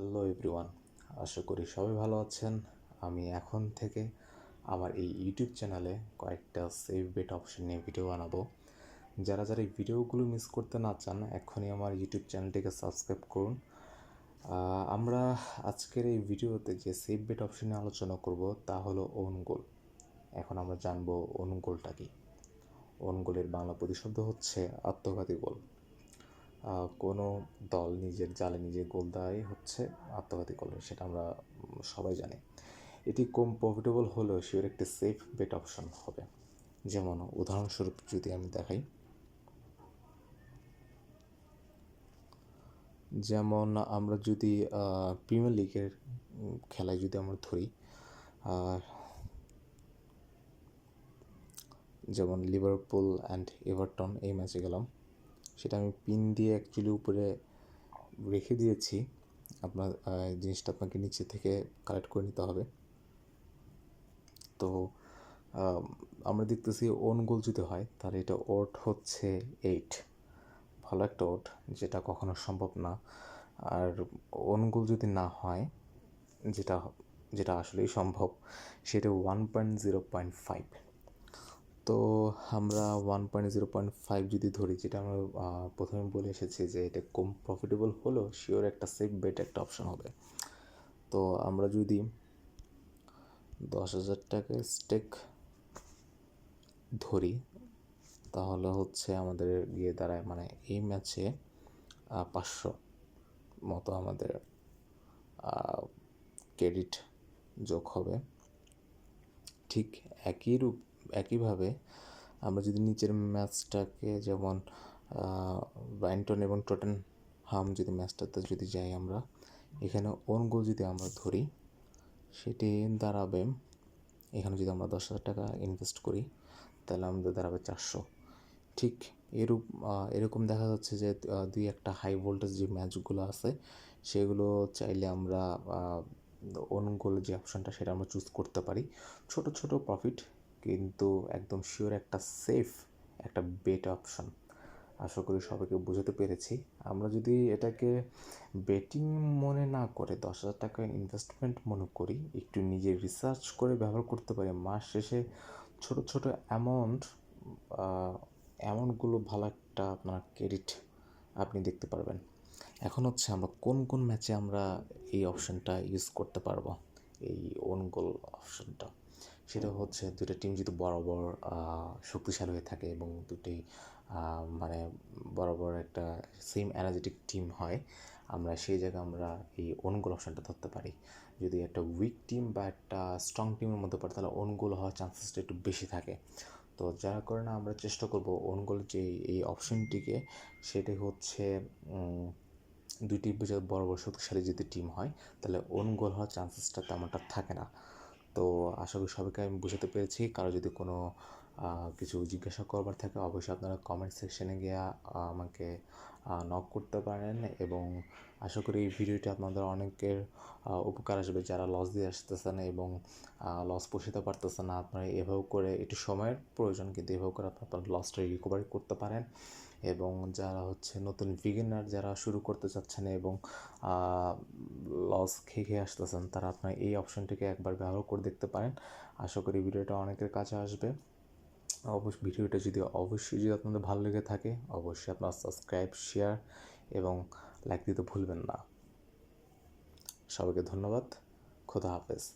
Hello everyone, আশা করি সবাই ভালো আছেন। আমি এখন থেকে আমার এই ইউটিউব চ্যানেলে কয়েকটা সেভ বেট অপশন নিয়ে ভিডিও বানাবো। যারা যারা এই ভিডিওগুলো মিস করতে না চান, এখনই আমার ইউটিউব চ্যানেলটিকে সাবস্ক্রাইব করুন। আমরা আজকের এই ভিডিওতে যে সেভ বেট অপশন নিয়ে আলোচনা করব, তা হলো ওন গোল এখন আমরা জানব ওন গোলটা কি। ওন গোলের বাংলা প্রতিশব্দ হচ্ছে আত্মঘাতী গোল কোনো দল নিজের জালে নিজে গোল দেওয়াই হচ্ছে আত্মঘাতী গোল সেটা আমরা সবাই জানি। এটি কম প্রফিটেবল হলেও শিওর একটি সেফ বেট অপশন হবে। যেমন উদাহরণস্বরূপ যদি আমি দেখাই। যেমন আমরা যদি প্রিমিয়ার লিগের খেলায় যদি আমরা ধরি আহ, যেমন লিভারপুল অ্যান্ড এভারটন এই ম্যাচে গেলাম। সেটা আমি পিন দিয়ে অ্যাকচুয়ালি উপরে রেখে দিয়েছি। আপনার জিনিসটা আপনাকে নিচে থেকে কালেক্ট করে নিতে হবে। তো আমরা দেখতেছি ওন গোল যদি হয়, তাহলে এটা ওট হচ্ছে এইট ভালো একটা ওট যেটা কখনো সম্ভব না। আর ওন গোল যদি না হয়, যেটা যেটা আসলেই সম্ভব, সেটা one point zero point five তো আমরা one point zero point five যদি ধরি, যেটা আমরা প্রথমে বলে এসেছি যে এটা কম প্রফিটেবল হলেও শিওর একটা সেফ বেট একটা অপশন হবে। তো আমরা যদি দশ হাজার টাকা স্টেক ধরি, তাহলে হচ্ছে আমাদের গিয়ে দাঁড়ায় মানে এই ম্যাচে পাঁচশো মতো আমাদের ক্রেডিট যোগ হবে। ঠিক একই রূপ একইভাবে আমরা যদি নিচের ম্যাচটাকে যেমন ব্রাইন্টন এবং টোটেন হাম যদি ম্যাচটাতে যদি যাই আমরা, এখানে ওন গোল যদি আমরা ধরি, সেটি দাঁড়াবে, এখানে যদি আমরা দশ হাজার টাকা ইনভেস্ট করি, তাহলে আমাদের দাঁড়াবে চারশো। ঠিক এরূপ এরকম দেখা যাচ্ছে যে দুই একটা হাই ভোল্টেজ যে ম্যাচগুলো আছে, সেগুলো চাইলে আমরা ওন গোল যে অপশনটা সেটা আমরা চুজ করতে পারি। ছোট ছোট প্রফিট কিন্তু একদম শিওর একটা সেফ একটা বেট অপশন আশা করি সবাইকে বোঝাতে পেরেছি। আমরা যদি এটাকে বেটিং মনে না করে, দশ হাজার টাকা ইনভেস্টমেন্ট মনে করি, একটু নিজে রিসার্চ করে ব্যবহার করতে পারি, মাস শেষে ছোট ছোট অ্যামাউন্ট অ্যামাউন্টগুলো ভালো একটা আপনার ক্রেডিট আপনি দেখতে পারবেন। এখন হচ্ছে আমরা কোন কোন ম্যাচে আমরা এই অপশানটা ইউজ করতে পারব? এই ওন গোল অপশনটা সেটা হচ্ছে দুটো টিম যদি বরাবর শক্তিশালী হয়ে থাকে এবং দুটি মানে বরাবর একটা সেম এনার্জেটিক টিম হয়, আমরা সেই জায়গায় আমরা এই ওন গোল অপশনটা ধরতে পারি। যদি একটা উইক টিম বা একটা স্ট্রং টিমের মধ্যে পড়ে, তাহলে ওন গোল হওয়ার চান্সেসটা একটু বেশি থাকে। তো যার কারণে আমরা চেষ্টা করব ওন গোল যে এই অপশনটিকে সেটি হচ্ছে দুইটি বড় বড় শক্তিশালী যদি টিম হয়, তাহলে ওন গোল হওয়ার চান্সেসটা তেমনটা থাকে না। তো আশা করি সবাইকে আমি বোঝাতে পেরেছি। কারও যদি কোনো কিছু জিজ্ঞাসা করবার থাকে, অবশ্যই আপনারা কমেন্ট সেকশনে গিয়ে আমাকে নক করতে পারেন এবং আশা করি এই ভিডিওটি আপনাদের অনেকের উপকার আসবে। যারা লস দিয়ে আসতেছেন এবং লস পোষাতে পারতেছে না, আপনারা এভাবে করে একটু সময়ের প্রয়োজন, কিন্তু এভাবে করে আপনি আপনার লসটা রিকভারি করতে পারেন এবং যারা হচ্ছে নতুন বিগিনার যারা শুরু করতে চাচ্ছেন এবং লস খেয়ে খেয়ে আসতেছেন, তারা আপনার এই অপশনটিকে একবার ব্যবহার করে দেখতে পারেন। আশা করি ভিডিওটা অনেকের কাছে আসবে। অবশ্যই ভিডিওটা যদি অবশ্যই যদি আপনাদের ভালো লেগে থাকে, অবশ্যই আপনার সাবস্ক্রাইব শেয়ার এবং লাইক দিতে ভুলবেন না। সবাইকে ধন্যবাদ। খোদা হাফেজ।